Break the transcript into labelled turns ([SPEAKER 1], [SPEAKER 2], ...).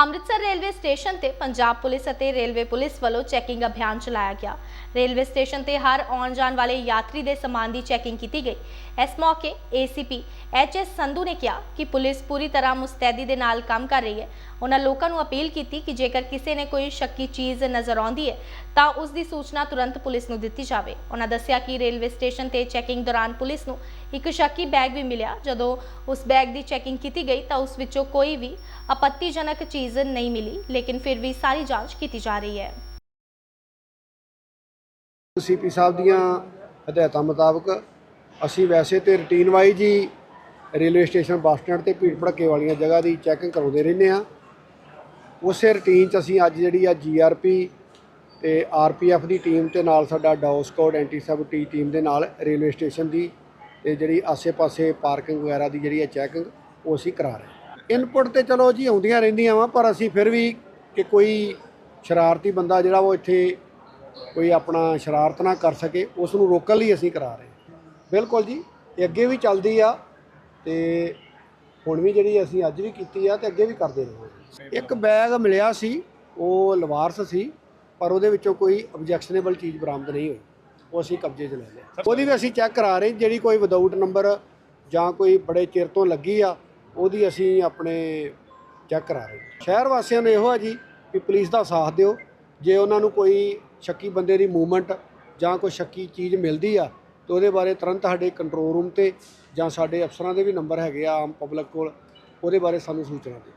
[SPEAKER 1] Amritsar railway station ਤੇ Punjab police ਅਤੇ railway police ਵੱਲੋਂ ਚੈਕਿੰਗ ਅਭਿਆਨ ਚਲਾਇਆ ਗਿਆ। ਰੇਲਵੇ ਸਟੇਸ਼ਨ ਤੇ ਹਰ ਆਉਣ ਜਾਣ ਵਾਲੇ ਯਾਤਰੀ ਦੇ ਸਮਾਨ ਦੀ ਚੈਕਿੰਗ ਕੀਤੀ ਗਈ। ਇਸ ਮੌਕੇ ਏਸੀਪੀ ਐਚਐਸ ਸੰਧੂ ਨੇ ਕਿਹਾ ਕਿ ਪੁਲਿਸ ਪੂਰੀ ਤਰ੍ਹਾਂ ਮੁਸਤੈਦੀ ਦੇ ਨਾਲ ਕੰਮ ਕਰ ਰਹੀ ਹੈ। ਉਹਨਾਂ ਲੋਕਾਂ ਨੂੰ ਅਪੀਲ ਕੀਤੀ ਕਿ ਜੇਕਰ ਕਿਸੇ ਨੇ ਕੋਈ ਸ਼ੱਕੀ ਚੀਜ਼ ਨਜ਼ਰ ਆਉਂਦੀ ਹੈ, ਤਾਂ ਉਸ ਦੀ ਸੂਚਨਾ ਤੁਰੰਤ ਪੁਲਿਸ ਨੂੰ ਦਿੱਤੀ ਜਾਵੇ। ਉਹਨਾਂ ਦੱਸਿਆ ਕਿ ਰੇਲਵੇ ਸਟੇਸ਼ਨ ਤੇ ਚੈਕਿੰਗ ਦੌਰਾਨ ਪੁਲਿਸ ਨੂੰ ਇੱਕ ਸ਼ੱਕੀ ਬੈਗ ਵੀ ਮਿਲਿਆ। ਜਦੋਂ ਉਸ ਬੈਗ ਦੀ ਚੈਕਿੰਗ ਕੀਤੀ ਗਈ ਤਾਂ ਉਸ ਵਿੱਚੋਂ ਕੋਈ ਵੀ ਆਪੱਤੀਜਨਕ ਚੀਜ਼ ਨਹੀਂ ਮਿਲੀ, ਲੇਕਿਨ ਫਿਰ ਵੀ ਸਾਰੀ ਜਾਂਚ ਕੀਤੀ ਜਾ ਰਹੀ ਹੈ।
[SPEAKER 2] ਸੀਪੀ ਸਾਹਿਬ ਦੀਆਂ ਹਦਾਇਤਾਂ ਮੁਤਾਬਕ ਅਸੀਂ ਵੈਸੇ ਤੇ ਰੂਟੀਨ ਵਾਈਜ਼ ਹੀ ਰੇਲਵੇ ਸਟੇਸ਼ਨ ਬੱਸ ਸਟੈਂਡ ਤੇ ਭੀੜ ਭੜੱਕੇ ਵਾਲੀਆਂ ਜਗ੍ਹਾ ਦੀ ਚੈਕਿੰਗ ਕਰਾਉਂਦੇ ਰਹਿੰਦੇ ਆ ਉਸੇ ਰੂਟੀਨ 'ਚ ਅਸੀਂ ਅੱਜ ਜਿਹੜੀ ਆ ਜੀਆਰਪੀ ਤੇ ਆਰਪੀਐਫ ਦੀ ਟੀਮ ਤੇ ਨਾਲ ਸਾਡਾ dog squad anti sabotage team ਦੇ ਨਾਲ ਰੇਲਵੇ ਸਟੇਸ਼ਨ ਦੀ ਤੇ ਜਿਹੜੀ ਆਸੇ-ਪਾਸੇ ਪਾਰਕਿੰਗ ਵਗੈਰਾ ਦੀ ਜਿਹੜੀ ਹੈ ਚੈਕਿੰਗ ਉਹ ਅਸੀਂ ਕਰਾ ਰਹੇ ਹਾਂ। ਇਨਪੁਟ ਤੇ ਚਲੋ ਜੀ ਆਉਂਦੀਆਂ ਰਹਿੰਦੀਆਂ ਵਾ, ਪਰ ਅਸੀਂ ਫਿਰ ਵੀ ਕਿ ਕੋਈ ਸ਼ਰਾਰਤੀ ਬੰਦਾ ਜਿਹੜਾ ਉਹ ਇੱਥੇ ਕੋਈ ਆਪਣਾ ਸ਼ਰਾਰਤ ਨਾ ਕਰ ਸਕੇ, ਉਸ ਨੂੰ ਰੋਕਣ ਲਈ ਅਸੀਂ ਕਰਾ ਰਹੇ ਬਿਲਕੁਲ ਜੀ, ਇਹ ਅੱਗੇ ਵੀ ਚੱਲਦੀ ਆ ਤੇ ਹੁਣ ਵੀ ਜਿਹੜੀ ਅਸੀਂ ਅੱਜ ਵੀ ਕੀਤੀ ਆ ਤੇ ਅੱਗੇ ਵੀ ਕਰਦੇ ਰਹਾਂਗੇ ਇੱਕ ਬੈਗ ਮਿਲਿਆ ਸੀ, ਉਹ ਲਵਾਰਸ ਸੀ, ਪਰ ਉਹਦੇ ਵਿੱਚੋਂ ਕੋਈ ਆਬਜੈਕਸ਼ਨੇਬਲ ਚੀਜ਼ ਬਰਾਮਦ ਨਹੀਂ ਹੋਈ। ਉਹ ਅਸੀਂ ਕਬਜ਼ੇ 'ਚ ਲੈ ਲਿਆ। ਉਹਦੀ ਵੀ ਅਸੀਂ ਚੈੱਕ ਕਰਾ ਰਹੇ ਜਿਹੜੀ ਕੋਈ ਵਿਦਆਊਟ ਨੰਬਰ ਜਾਂ ਕੋਈ ਬੜੇ ਚਿਰ ਤੋਂ ਲੱਗੀ ਆ ਉਹਦੀ ਅਸੀਂ ਆਪਣੇ ਚੈੱਕ ਕਰਾ ਰਹੇ। ਸ਼ਹਿਰ ਵਾਸੀਆਂ ਨੂੰ ਇਹੋ ਆ ਜੀ ਕਿ ਪੁਲਿਸ ਦਾ ਸਾਥ ਦਿਓ। ਜੇ ਉਹਨਾਂ ਨੂੰ ਕੋਈ ਸ਼ੱਕੀ ਬੰਦੇ ਦੀ ਮੂਵਮੈਂਟ ਜਾਂ ਕੋਈ ਸ਼ੱਕੀ ਚੀਜ਼ ਮਿਲਦੀ ਆ ਤੇ ਉਹਦੇ ਬਾਰੇ ਤੁਰੰਤ ਸਾਡੇ ਕੰਟਰੋਲ ਰੂਮ ਤੇ ਜਾਂ ਸਾਡੇ ਅਫਸਰਾਂ ਦੇ ਵੀ ਨੰਬਰ ਹੈਗੇ ਆ ਆਮ ਪਬਲਿਕ ਕੋਲ ਉਹਦੇ ਬਾਰੇ ਸਾਨੂੰ ਸੂਚਨਾ ਦਿਓ।